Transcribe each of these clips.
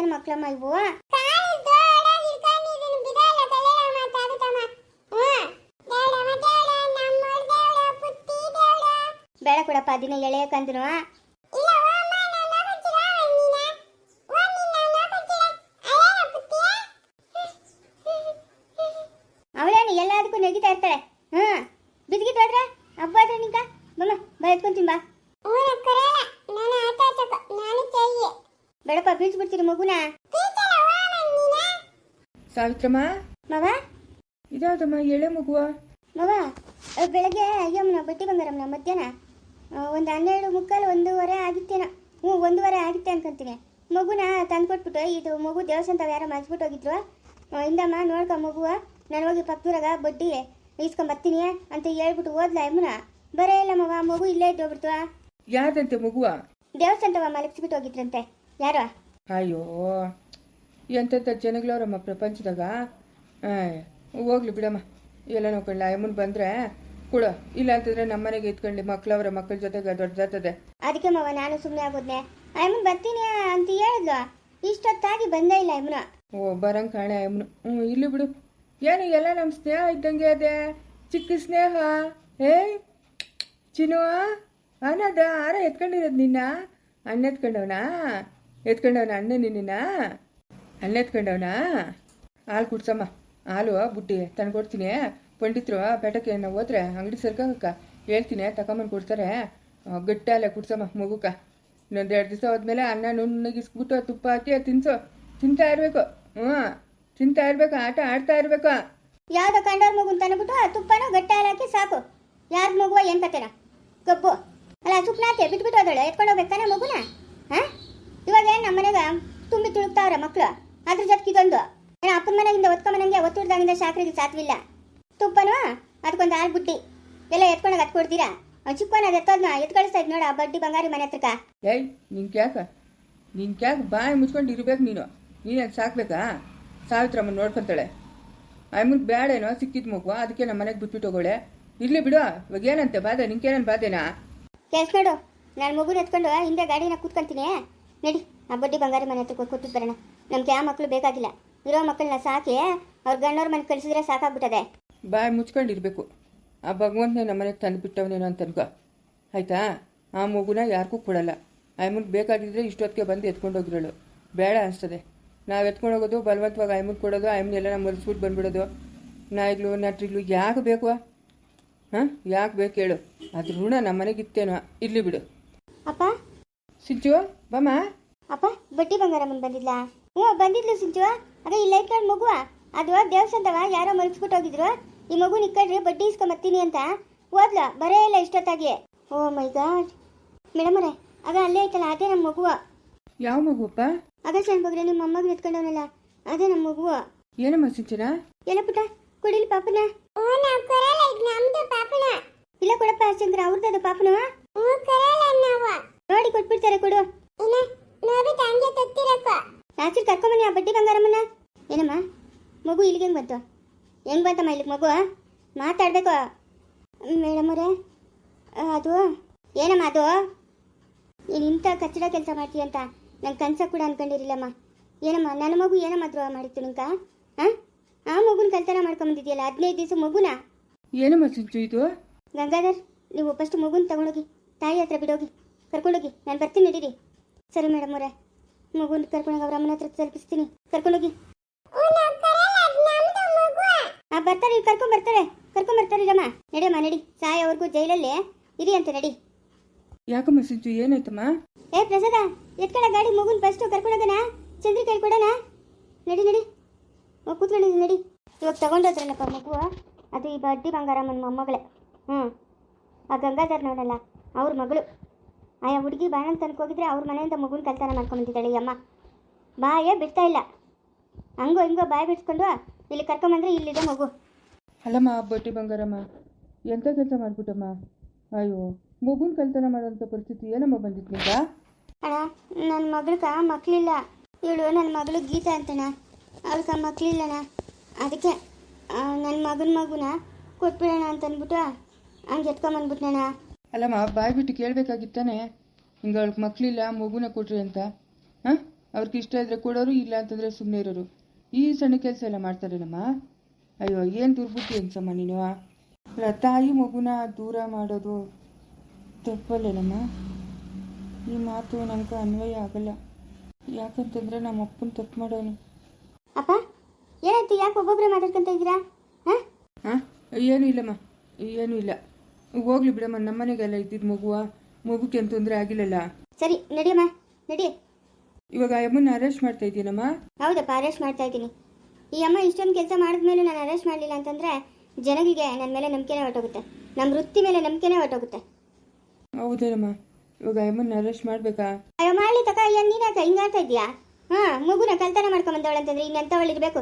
ಏನ್ ಮಕ್ಳಮ್ಮ ಇವು ಬೇಡ ಕೊಡಪ್ಪ ದಿನ ಎಳೆಯ ಕಂದನು ಅವಳೇನು ಎಲ್ಲದಕ್ಕೂ ನೆಗಿತಾ ಇರ್ತಾಳೆ ಹಾ ಬಿದ್ಗಿಟ್ ಹೋದ್ರೆ ಹಬ್ಬ ಆದ್ರೆ ನಿಂಕ ಬಮ್ಮ ಬಾ ಎತ್ಕೊಂತೀನಿ ಬಾ ಬೇಡಪ್ಪ ಬೀಳ್ಸ್ಬಿಡ್ತೀರಿ ಮಗುನ? ಸಾವಿತ್ರಮ್ಮ? ಮವ? ಇದಾದಮ್ಮ ಎಳೆ ಮಗುವ? ಮವ ಅಹ್, ಬೆಳಗ್ಗೆ ಅಯ್ಯಮ್ಮನ ಬಟ್ಟಿ ಬಂದಾರಮ್ಮ ಮಧ್ಯಾಹ್ನ. ಒಂದು ಹನ್ನೆರಡು ಮುಕ್ಕಾಲು ಒಂದೂವರೆ ಆಗಿತ್ತೇನೋ. ಹ್ಞೂ ಒಂದೂವರೆ ಆಗಿತ್ತೆ ಅನ್ಕೊಂತೀನಿ. ಮಗುನ ತಂದ್ಕೊಟ್ಬಿಟ್ಟು ಇದು ಮಗು ದೇವಸ್ಥಾನ ಯಾರು ಮಾಡಿಸ್ಬಿಟ್ಟು ಹೋಗಿದ್ರು ಇಂದಮ್ಮ ನೋಡ್ಕೊ ಮಗುವ. ನಾನು ಹೋಗಿ ಪಕ್ಕದೂರಾಗ ಬಡ್ಡಿ ಇಸ್ಕೊಂಬರ್ತೀನಿ ಅಂತ ಹೇಳ್ಬಿಟ್ಟು ಓದ್ಲ ಅಮ್ಮನ ಬರೇ ಇಲ್ಲ ಮವ ಮಗು ಇಲ್ಲೇ ಇದ್ದೋಗ್ಬಿಡ್ತು. ಯಾರ್ದಂತೆ ಮಗುವ? ದೇವಸ್ಥಾನವ ಮಲಗಿಸ್ಬಿಟ್ಟು ಹೋಗಿದ್ರಂತೆ. ಯಾರೋ? ಅಯ್ಯೋ ಎಂತೆಂಥ ಜನಗಳವ್ರಮ್ಮ ಪ್ರಪಂಚದಾಗ. ಆಯ್ ಹೋಗ್ಲಿ ಬಿಡಮ್ಮ. ಎಲ್ಲ ನೋಡ್ಕೊಳ್ಳ ಅಮ್ಮನ್ ಬಂದ್ರೆ ಕೊಡು. ಇಲ್ಲ ಅಂತಂದ್ರೆ ನಮ್ಮ ಮನೆಗೆ ಮಕ್ಕಳವರ ಮಕ್ಳವ್ರ ಮಕ್ಕಳ ಜೊತೆಗೆ ದೊಡ್ಡದಾಗ್ತದೆ. ಅದಕ್ಕೆ ಮವ ನಾನು ಸುಮ್ಮನೆ ಆಗೋದ್ನೆ. ಅಮ್ಮನ್ ಬರ್ತೀನಿ ಅಂತ ಹೇಳಿದ್ಲು. ಇಷ್ಟೊತ್ತಾಗಿ ಬಂದೇ ಇಲ್ಲ ಅಮ್ಮನ. ಓ ಬರಂಗ್ ಕಾಣೆ ಅಮ್ಮನು. ಹ್ಞೂ ಇಲ್ಲಿ ಬಿಡು. ಏನು ಎಲ್ಲ ನಮ್ಮ ಸ್ನೇಹ ಇದ್ದಂಗೆ ಅದೇ? ಚಿಕ್ಕ ಸ್ನೇಹ? ಏ ಚಿನ್ನು ಅನ್ನದ ಆರ ಎತ್ಕೊಂಡಿರೋದು ನಿನ್ನ? ಅಣ್ಣ ಎತ್ಕೊಂಡವನಾ? ಎತ್ಕೊಂಡವನ ಅಣ್ಣ ನಿನ್ನ ಅಣ್ಣ ಎತ್ಕೊಂಡವನ? ಹಾಲು ಕುಡ್ಸಮ್ಮ. ಹಾಲು, ಬುಟ್ಟಿ ತಂದು ಕೊಡ್ತೀನಿ. ಪಂಡಿತರು ಬೆಟ್ಟಕ್ಕೆ ನಾವು ಹೋದ್ರೆ ಅಂಗಡಿ ಸರ್ಕಕ್ಕ ಹೇಳ್ತೀನಿ ತಗೊಂಬಂದು ಕೊಡ್ತಾರೆ. ಗಟ್ಟಲೆ ಕುಡ್ಸಮ್ಮ ಮಗುಕ ಇನ್ನೊಂದು ಎರಡು ದಿವಸ ಹೋದ್ಮೇಲೆ ಅನ್ನ ನುಣ್ಣಗಿಸ್ಬಿಟ್ಟು ತುಪ್ಪ ಹಾಕಿ ತಿನ್ಸೋ. ತಿಂತಾ ಇರಬೇಕು. ಹ್ಞೂ. ತಿಂತಾ ಇರ್ಬೇಕು, ಆಟ ಆಡ್ತಾ ಇರ್ಬೇಕು. ಯಾವುದೋ ಕಂಡವ್ರ ಮಗು ತಂದ್ಬಿಟ್ಟು ಆ ತುಪ್ಪನ ಗಟ್ಟಿ ಹಾಲು ಹಾಕಿ ಸಾಕು. ಯಾರ ಮಗುವ ಏನ್ ಕತೆನ? ಕಬ್ಬು ಅಲ್ಲ ಸುಪ್ನಾಕೆ ಬಿಟ್ಬಿಟ್ಟು ಹೋದಳು. ಎತ್ಕೊಂಡು ಹೋಗ್ಬೇಕಾನೆ ಮಗುನ? ಹಾ? ಇವಾಗ ಏನ್ ನಮ್ಮ ಮನೆಗ ತುಂಬಿ ತುಳುಕ್ತಾವ್ರೆ ಮಕ್ಕಳು ಅದ್ರ ಜೊತೆಗೆ ಇದೊಂದು. ಏನೋ ಅಪ್ಪನ ಮನೆಯಿಂದ ಒತ್ಕೊಂಬನಂಗೆ ಒತ್ತುಡ್ದಾಗಿಂದ ಶಾಖರಿಗೆ ಸಾತ್ವಿಲ್ಲ. ತುಪ್ಪನು ಅದಕ್ಕೊಂದು ಹಾಲು ಬುಟ್ಟಿ ಎಲ್ಲ ಎತ್ಕೊಂಡಾಗ ಅದು ಕೊಡ್ತೀರಾ? ಚಿಕ್ಕವನ ಅದು ಎತ್ತೋದ್ನ ಎತ್ ಕಳಿಸ್ತಾ ಇದ್ ನೋಡ ಬಡ್ಡಿ ಬಂಗಾರಿ ಮನೆ ಹತ್ರಕ್ಕ. ಏಯ್ ನಿನ್ ಕ್ಯಾಕ ನಿನ್ ಕ್ಯಾಕ ಬಾಯಿ ಮುಚ್ಕೊಂಡು ಇರ್ಬೇಕು ನೀನು? ನೀನು ಸಾಕ್ಬೇಕಾ? ಸಾವಿತ್ರಮ್ಮ ನೋಡ್ಕೊಂತಾಳೆ. ಅಮ್ಮನ್ ಬೇಡೇನೋ ಸಿಕ್ಕಿದ್ ಮಗು ಅದಕ್ಕೆ ನಮ್ಮ ಮನೆಗೆ ಬಿಟ್ಬಿಟ್ಟು ಹೋಗೋಳೆ. ಇರ್ಲಿ ಬಿಡು ಇವಾಗ ಏನಂತೆ ಬಾಧೆ? ನಿಂಗೇನನ್ ಬಾಧೆನಾ? ಕೆಲ್ಸ ನೋಡು. ನಾನು ಮಗುನ ಎತ್ಕೊಂಡು ಹಿಂದೆ ಗಾಡಿನ ಕೂತ್ಕೊಂತೀನಿ. ನಡಿ ಆ ಬಡ್ಡಿ ಬಂಗಾರಿ ಮನೆ ಹತ್ರ ಕೊಟ್ಟು ಬರೋಣ. ನಮ್ಗೆ ಯಾವ ಮಕ್ಕಳು ಬೇಕಾಗಿಲ್ಲ. ಇರೋ ಮಕ್ಕಳನ್ನ ಸಾಕಿ ಅವ್ರ ಗಂಡವ್ರ ಮನೆ ಕಳಿಸಿದ್ರೆ ಸಾಕಾಗ್ಬಿಟ್ಟದೆ. ಬಾಯ್ ಮುಚ್ಕೊಂಡಿರ್ಬೇಕು. ಆ ಭಗವಂತನೇ ನಮ್ಮ ಮನೆಗೆ ತಂದು ಬಿಟ್ಟವನೇನೋ ಅಂತ ಅನ್ಕೋ. ಆಯ್ತಾ? ಆ ಮಗುನ ಯಾರಿಗೂ ಕೊಡಲ್ಲ. ಅಮ್ಮನ್ ಬೇಕಾಗಿದ್ರೆ ಇಷ್ಟೊತ್ತಿಗೆ ಬಂದು ಎತ್ಕೊಂಡೋಗಿರೋಳು. ಬೇಡ ಅನಿಸ್ತದೆ. ನಾವು ಎತ್ಕೊಂಡು ಹೋಗೋದು ಬಲವಂತವಾಗಿ ಅಮ್ಮನ್ ಕೊಡೋದು ಅಮ್ಮನ ಎಲ್ಲ ಮರೆಸ್ಬಿಟ್ಟು ಬಂದ್ಬಿಡೋದು. ನಾಯಿಗಳು ನಟ್ರಿಗಳು ಯಾಕೆ ಬೇಕು? ಹಾಂ? ಯಾಕೆ ಬೇಕು ಹೇಳು. ಅದ್ರ ಋಣ ನಮ್ಮ ಮನೆಗಿತ್ತೇನೋ ಇರ್ಲಿ ಬಿಡು. ಅಪ್ಪ ಸಿಂಚು ಬಮ್ಮ ಅಪ್ಪ ಬಟ್ಟಿ ಬಂಗಾರಮ್ಮನ್ ಬಂದಿದ್ಲಾ. ಹ್ಞೂ ಬಂದಿದ್ಲು ಸಿಂಚು ಅದೇ ಇಲ್ಲ ಇಟ್ಕೊಂಡು ಮಗುವ. ಅದು ದೇವಸ್ಥಾನದವ ಯಾರೋ ಮಲಗಿಸ್ಬಿಟ್ಟು ಹೋಗಿದ್ರು. ಈ ಮಗು ಬಟ್ಟಿ ಬಡ್ಡಿ ಇಸ್ಕೊಂಬತ್ತೀನಿ ಅಂತ. ಓದ್ಲ ಬರೇ ಇಲ್ಲ ಇಷ್ಟೊತ್ತಾಗಿ. ಓ ಮೈ ಗಾಡ್. ಮೇಡಮ್ ಅವರೇ ಆಗ ಅಲ್ಲೇ ಐತಲ್ಲ ಅದೇ ನಮ್ಮ ಮಗುವ. ಯಾವ ಮಗುವಪ್ಪ? ಆಗ ಸಣ್ಣ ಬಗ್ರೆ ನಿಮ್ಮ ಅಮ್ಮಗ್ ಅದೇ ನಮ್ಮ ಮಗುವ. ಏನಮ್ಮ ಸಿಂಚನ? ಎಲ್ಲ ಪುಟ ಕುಡಿಲಿ ಪಾಪನ. ಇಲ್ಲ ಕೊಡಪ್ಪ ಚಂದ್ರ ಅವ್ರದ್ದು ಕೊಟ್ಬಿಡ್ತಾರೆ ಕೊಡು. ರಾತ್ರಿ ಕರ್ಕೊಂಬನ್ನಿ ಆ ಬಡ್ಡಿ ಬಂಗಾರಮ್ಮನ ಏನಮ್ಮ? ಮಗು ಇಲ್ಲಿಗೆ ಹೆಂಗ್ ಬಂತು? ಹೆಂಗ್ ಬಂತಮ್ಮ ಇಲ್ಲಿಗೆ ಮಗು? ಮಾತಾಡ್ಬೇಕು. ಮೇಡಮ್ ಅವರೇ ಅದು ಏನಮ್ಮ ಅದು? ನೀನು ಇಂಥ ಕಚ್ಚಡ ಕೆಲಸ ಮಾಡ್ತೀಯ ಅಂತ ನಂಗೆ ಕನ್ಸ ಕೂಡ ಅನ್ಕೊಂಡಿರಲಿಲ್ಲಮ್ಮ. ಏನಮ್ಮ ನನ್ನ ಮಗು ಏನಮ್ಮ ದ್ರೋಹ ಮಾಡಿತ್ತು ನಿಂಕ? ಹಾಂ ಆ ಮಗುನ ಕಲ್ತನ ಮಾಡ್ಕೊಂಬಂದಿದ್ಯಲ್ಲ ಹದಿನೈದು ದಿವಸ ಮಗುನ? ಏನಮ್ಮ ಸಂಚು ಇದು? ಗಂಗಾಧರ್ ನೀವು ಫಸ್ಟ್ ಮಗುನ ತಗೊಂಡೋಗಿ ತಾಯಿ ಹತ್ರ ಬಿಡೋಗಿ. ಕರ್ಕೊಂಡೋಗಿ ನಾನು ಬರ್ತೀನಿ ನಡೀರಿ. ಸರಿ ಮೇಡಮ್ ಅವರೇ. ಮಗುನ ಕರ್ಕೊಂಡೋಗಿ ಅವ್ರ ಅಮ್ಮನ ಹತ್ರ ತಲುಪಿಸ್ತೀನಿ. ಕರ್ಕೊಂಡೋಗಿ. ಬರ್ತಾರೆ ಕರ್ಕೊಂಡ್ ಬರ್ತಾರೆ. ಕರ್ಕೊಂಡ್ ಬರ್ತಾರೆ ರಮ್ಮ ನಡಿಯಮ್ಮ ನಡಿ. ಸಾಯೋವರೆಗೂ ಜೈಲಲ್ಲಿ. ಇರಿ ಅಂತ ನಡಿ. ಯಾಕಮ್ಮ ಸಿಂಚು ಏನಾಯ್ತಮ್ಮ? ಏ ಪ್ರಸಾದ ಎತ್ಕಳ ಗಾಡಿ ಮಗುನ್ ಫಸ್ಟ್ ಕರ್ಕೊಂಡೋಗಣ. ಚಂದ್ರಿ ಕೈ ಕೊಡೋಣ. ನಡಿ ನಡಿ. ಹೋಗ್ ಕೂತ್ಕೊಂಡಿದ್ದೀನಿ ನಡಿ ಇವಾಗ ತಗೊಂಡೋದ್ರಲ್ಲಪ್ಪ ಮಗು ಅದು ಈ ಬಡ್ಡಿ ಬಂಗಾರಮ್ಮನ ಮೊಮ್ಮಗಳೇ. ಹ್ಞೂ ಆ ಗಂಗಾಧರ್ ನೋಡಲ್ಲ ಅವ್ರ ಮಗಳು. ಆಯಾ ಹುಡುಗಿ ಬಾಣಂತ ತನಕ ಹೋಗಿದ್ರೆ ಅವ್ರ ಮನೆಯಿಂದ ಮಗುನ ಕಲ್ತನ ಮಾಡ್ಕೊಂಬಂದಿದ್ದಾಳೆ ಈ ಅಮ್ಮ. ಬಾಯೇ ಬಿಡ್ತಾ ಇಲ್ಲ. ಹಂಗೋ ಹಿಂಗೋ ಬಾಯಿ ಬಿಡ್ಸ್ಕೊಂಡು ಇಲ್ಲಿ ಕರ್ಕೊಂಬಂದ್ರೆ ಇಲ್ಲಿದೆ ಮಗು. ಅಲ್ಲಮ್ಮ ಬಟ್ಟಿ ಬಂಗಾರಮ್ಮ. ಎಂಥ ಕೆಲಸ ಮಾಡ್ಬಿಟ್ಟಮ್ಮ? ಅಯ್ಯೋ ಮಗುನ ಕಲ್ತನ ಮಾಡೋಂಥ ಪರಿಸ್ಥಿತಿ ಏನಮ್ಮ ಬಂದಿತ್ತು ನಿಂಗ? ಅಣ್ಣ ನನ್ನ ಮಗಳಕ ಮಕ್ಕಳಿಲ್ಲ ಇವಳು ನನ್ನ ಮಗಳು ಗೀತಾ ಅಂತಣ್ಣ. ಅವಳ್ಗ ಮಕ್ಕಳಿಲ್ಲಣ್ಣ ಅದಕ್ಕೆ ನನ್ನ ಮಗನ ಮಗುನ ಕೊಟ್ಬಿಡೋಣ ಅಂತ ಅಂದ್ಬಿಟ್ಟು ಹಂಗೆ ಎತ್ಕೊಂಬಂದ್ಬಿಟ್ನಣ್ಣ ಅಲ್ಲಮ್ಮ ಬಾಯಿ ಬಿಟ್ಟು ಕೇಳಬೇಕಾಗಿತ್ತಾನೆ? ಹಿಂಗೆ ಅವ್ಳಿಗೆ ಮಕ್ಕಳಿಲ್ಲ ಮಗುನ ಕೊಟ್ರಿ ಅಂತ. ಹಾಂ? ಅವ್ರಿಗೆ ಇಷ್ಟ ಇದ್ರೆ ಕೊಡೋರು ಇಲ್ಲ ಅಂತಂದರೆ ಸುಮ್ಮನೆ ಇರೋರು. ಈ ಸಣ್ಣ ಕೆಲಸ ಎಲ್ಲ ಮಾಡ್ತಾರೇನಮ್ಮ? ಅಯ್ಯೋ ಏನು ದುರ್ಬುದ್ಧಿ ಅನ್ಸಮ್ಮ ನೀನು ತಾಯಿ ಮಗುನ ದೂರ ಮಾಡೋದು ತಪ್ಪಲ್ಲೇನಮ್ಮ? ಈ ಮಾತು ನನಗೆ ಅನ್ವಯ ಆಗಲ್ಲ. ಯಾಕಂತಂದ್ರೆ ನಮ್ಮ ಅಪ್ಪನ ತಪ್ಪು ಮಾಡೋನು. ಅಪ್ಪ ಏನಾಯ್ತು? ಯಾಕೆ ಒಬ್ಬೊಬ್ಬರೇ ಮಾತಾಡ್ಕೊಂತ ಇದ್ದೀರಾ? ಹಾಂ? ಹಾಂ? ಏನೂ ಇಲ್ಲಮ್ಮ ಏನೂ ಇಲ್ಲ. ಹೋಗ್ಲಿ ಬಿಡಮ್ಮ ನಮ್ಮನೆಗೆಲ್ಲ ಇದ್ದಿದ್ದು ಮಗುವ ಮಗುಗೆ ಏನು ತೊಂದರೆ ಆಗಿಲ್ಲಲ್ಲ? ಸರಿ ನಡಿಯಮ್ಮ ನಡಿ. ಇವಾಗ ಅಮ್ಮನ್ನ ಅರೆಸ್ಟ್ ಮಾಡ್ತಾ ಇದ್ದೀನಮ್ಮ? ಹೌದಪ್ಪ ಅರೆಸ್ಟ್ ಮಾಡ್ತಾ ಇದ್ದೀನಿ. ಈ ಅಮ್ಮ ಇಷ್ಟೊಂದು ಕೆಲಸ ಮಾಡಿದ್ಮೇಲೆ ನಾನು ಅರೆಸ್ಟ್ ಮಾಡಲಿಲ್ಲ ಅಂತಂದರೆ ಜನಗಳಿಗೆ ನನ್ನ ಮೇಲೆ ನಂಬಿಕೆನೇ ಹೊಟ್ಟೋಗುತ್ತೆ ನಮ್ಮ ವೃತ್ತಿ ಮೇಲೆ ನಂಬಿಕೆನೇ ಹೊಟ್ಟೋಗುತ್ತೆ ಹೌದೇನಮ್ಮ ಇವಾಗ ಅಮ್ಮನ್ನ ಅರೆಸ್ಟ್ ಮಾಡಬೇಕಾ? ಅಯ್ಯೋ ಮಾಡಲಿ ತಕ ಏನು ನೀನಾಕ ಹಿಂಗಾಡ್ತಾ ಇದೀಯಾ ಹಾಂ ಮಗುನ ಕಲ್ತನ ಮಾಡ್ಕೊಂಬಂದವಳು ಅಂತಂದ್ರೆ ಇನ್ನೆಂಥವಳು ಇರಬೇಕು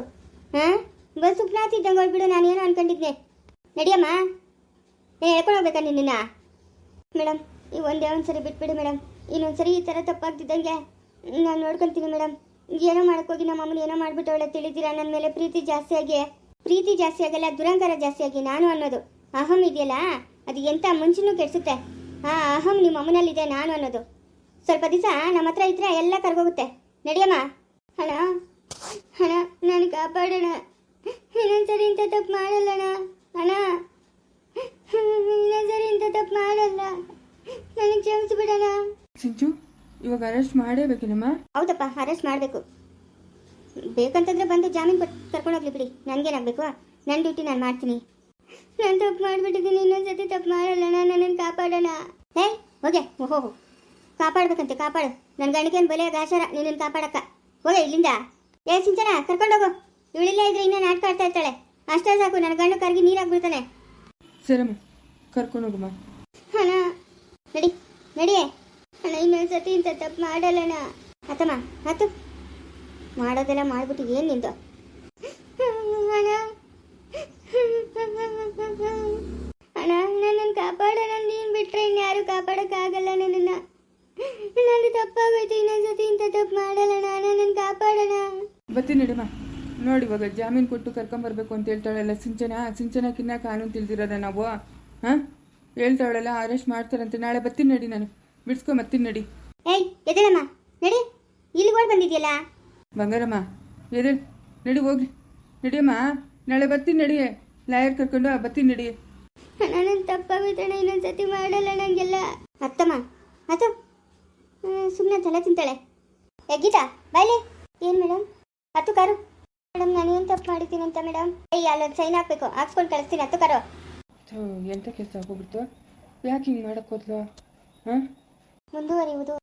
ಹಾಂ? ಬಸ್ ಸುಪ್ನಾಥ್ ಇದ್ದಂಗೆ ಹೋಗ್ಬಿಡು ನಾನು ಏನೋ ಅನ್ಕೊಂಡಿದ್ದೆ ನಡಿಯಮ್ಮ. ಏ ಹೇಳ್ಕೊಂಡು ಹೋಗ್ಬೇಕಾ ನಿನ್ನ ಮೇಡಮ್ ಈ ಒಂದೇ ಒಂದು ಸರಿ ಬಿಟ್ಬಿಡಿ ಮೇಡಮ್ ಇನ್ನೊಂದು ಸರಿ ಈ ಥರ ತಪ್ಪಾಗ್ತಿದ್ದಂಗೆ ನಾನು ನೋಡ್ಕೊತೀನಿ ಮೇಡಮ್ ಏನೋ ಮಾಡೋಕ್ಕೋಗಿ ನಮ್ಮ ಅಮ್ಮನ ಏನೋ ಮಾಡಿಬಿಟ್ಟವಳೆ ತಿಳಿದಿರಾ? ನನ್ನ ಮೇಲೆ ಪ್ರೀತಿ ಜಾಸ್ತಿ ಆಗಿ, ಪ್ರೀತಿ ಜಾಸ್ತಿ ಆಗಲ್ಲ, ದುರಂಕಾರ ಜಾಸ್ತಿ ಆಗಿ ನಾನು ಅನ್ನೋದು. ಅಹಂ ಇದೆಯಲ್ಲ, ಅದು ಎಂಥ ಮುಂಚೆನೂ ಕೆಡಿಸುತ್ತೆ. ಆ ಅಹಂ ನಿಮ್ಮ ಅಮ್ಮನಲ್ಲಿದೆ ನಾನು ಅನ್ನೋದು. ಸ್ವಲ್ಪ ದಿವಸ ನಮ್ಮ ಹತ್ರ ಇದ್ರೆ ಎಲ್ಲ ಕರ್ಗೋಗುತ್ತೆ. ನಡೆಯಮ್ಮ? ಹಣ ಹಣ ನಾನು ಕಾಪಾಡೋಣ. ಇನ್ನೊಂದ್ಸರಿ ಇಂಥ ತಪ್ಪು ಮಾಡಲ್ಲಣ್ಣ. ಹಣ ಇನ್ನೊಂದ್ಸರಿ ಇಂಥ ತಪ್ಪು ಮಾಡಲ್ಲ. ನನಗೆ ಕ್ಷಮಿಸ್ಬಿಡಣ ಸಿಂಚು ಇವಾಗ ಅರೆಸ್ಟ್ ಮಾಡೇಬೇಕೇನಮ್ಮ ಹೌದಪ್ಪ ಅರೆಸ್ಟ್ ಮಾಡಬೇಕು. ಬೇಕಂತಂದ್ರೆ ಬಂದು ಜಾಮೀನು ಕೊಟ್ಟು ಕರ್ಕೊಂಡೋಗ್ಲಿ ಬಿಡಿ. ನನಗೇನಾಗಬೇಕು ನನ್ನ ಡ್ಯೂಟಿ ನಾನು ಮಾಡ್ತೀನಿ. ನಾನು ತಪ್ಪು ಮಾಡಿಬಿಟ್ಟಿದ್ದೀನಿ ಇನ್ನೊಂದ್ಸತಿ ತಪ್ಪು ಮಾಡಲ್ಲ ನನ್ನನ್ನು ಕಾಪಾಡೋಣ. ಹೇ ಓಕೆ ಓಹೋ ಕಾಪಾಡ್ಬೇಕಂತೆ ಕಾಪಾಡು. ನನ್ನ ಗಂಡಗೇನು ಬಲೆಯ ಗಾಚಾರ ನಿನ್ನನ್ನು ಕಾಪಾಡಕ್ಕ. ಹೋಗೆ ಇಲ್ಲಿಂದ. ಏ ಸಿಂಚನ ಕರ್ಕೊಂಡೋಗು ಇವಳಿಲ್ಲ ಇದ್ರೆ ಇನ್ನೂ ನಾಟಕ ಆಡ್ತಾ ಇರ್ತಾಳೆ. ಅಷ್ಟೇ ಸಾಕು ನನ್ನ ಗಂಡು ಕರ್ಗಿ ನೀರಾಗ್ಬಿಡ್ತಾನೆ. ಸರಮ್ಮ ಕರ್ಕೊಂಡೋಗಮ್ಮ ಅಣ್ಣ ನಡಿ ನಡಿಯೇ. ಅಣ್ಣ ಇನ್ನೊಂದ್ಸತಿ ಇಂಥ ತಪ್ಪು ಮಾಡಲ್ಲಣ್ಣ ಆತಮ್ಮ ಆತು. ಮಾಡೋದೆಲ್ಲ ಮಾಡ್ಬಿಟ್ಟು ಏನು ನಿಂದು? ಅಣ್ಣ ಅಣ್ಣ ನನ್ನನ್ನು ಕಾಪಾಡೋಣ ನೀನು ಬಿಟ್ಟರೆ ಇನ್ಯಾರು ಕಾಪಾಡೋಕ್ಕಾಗಲ್ಲ ನನ್ನನ್ನು. ನಾನು ತಪ್ಪಾಗೋಯ್ತು ಇನ್ನೊಂದ್ಸತಿ ಇಂಥ ತಪ್ಪು ಮಾಡಲ್ಲಣ್ಣ ನನ್ನನ್ನು ಕಾಪಾಡೋಣ ಬರ್ತೀನಿ ನಡಿಮ್ಮ ನೋಡಿ ಇವಾಗ ಜಾಮೀನು ಕೊಟ್ಟು ಕರ್ಕೊಂಬರ್ಬೇಕು ಅಂತ ಹೇಳ್ತಾಳಲ್ಲ ಸಿಂಚನ ಸಿಂಚನಕ್ಕಿನ್ನ ಕಾನೂನು ತಿಳಿದಿರೋದ ನಾವು? ಹಾಂ? ಹೇಳ್ತಾಳಲ್ಲ ಅರೆಸ್ಟ್ ಮಾಡ್ತಾರಂತೆ. ನಾಳೆ ಬರ್ತೀನಿ ನಡಿ ನಾನು. ಬಿಡ್ಸ್ಕೊಂಬರ್ತೀನಿ ನಡಿ. ಏಯ್ ಎದಳಮ್ಮ ನಡಿ. ಇಲ್ಲಿ ಓಡ್ ಬಂದಿದ್ಯಲ್ಲ? ಬಂಗಾರಮ್ಮ ಎದೇ ನಡಿ ಹೋಗಿ ನಡಿಯಮ್ಮ ನಾಳೆ ಬರ್ತೀನಿ ನಡಿ. ಲಾಯರ್ ಕರ್ಕೊಂಡು ಬರ್ತೀನಿ ನಡಿ. ನನ್ನ ತಪ್ಪಾಗೋಯ್ತಣ್ಣ ಇನ್ನೊಂದ್ಸತಿ ಮಾಡಲ್ಲ ನಂಗೆಲ್ಲ. ಅತ್ತಮ್ಮ ಅದು ಸುಮ್ಮನೆ ತಲೆ ತಿಂತಾಳೆ. ಎಗ್ಗಿತಾ ಗೀತಾ ಬಾಯ್ಲಿ ಏನು ಮೇಡಮ್? ಹತ್ತು ಕಾರು. ಮೇಡಮ್ ನಾನು ಏನು ತಪ್ಪು ಮಾಡಿದ್ದೀನಿ ಅಂತ ಮೇಡಮ್? ಏಯ್ ಅಲ್ಲೊಂದು ಸೈನ್ ಹಾಕ್ಬೇಕು. ಹಾಕ್ಸ್ಕೊಂಡು ಕಳಿಸ್ತೀನಿ. ಹತ್ತು ಕರೋ. ಎಂತ ಎಂಥ ಕೆಲಸ ಆಗೋಗ್ಬಿಡ್ತು? ಯಾಕೆ ಹಿಂಗೆ ಮಾಡಕ್ಕೆ ಹೋದ್ಲು? ಹಾಂ? ಮುಂದುವರಿಯುವುದು.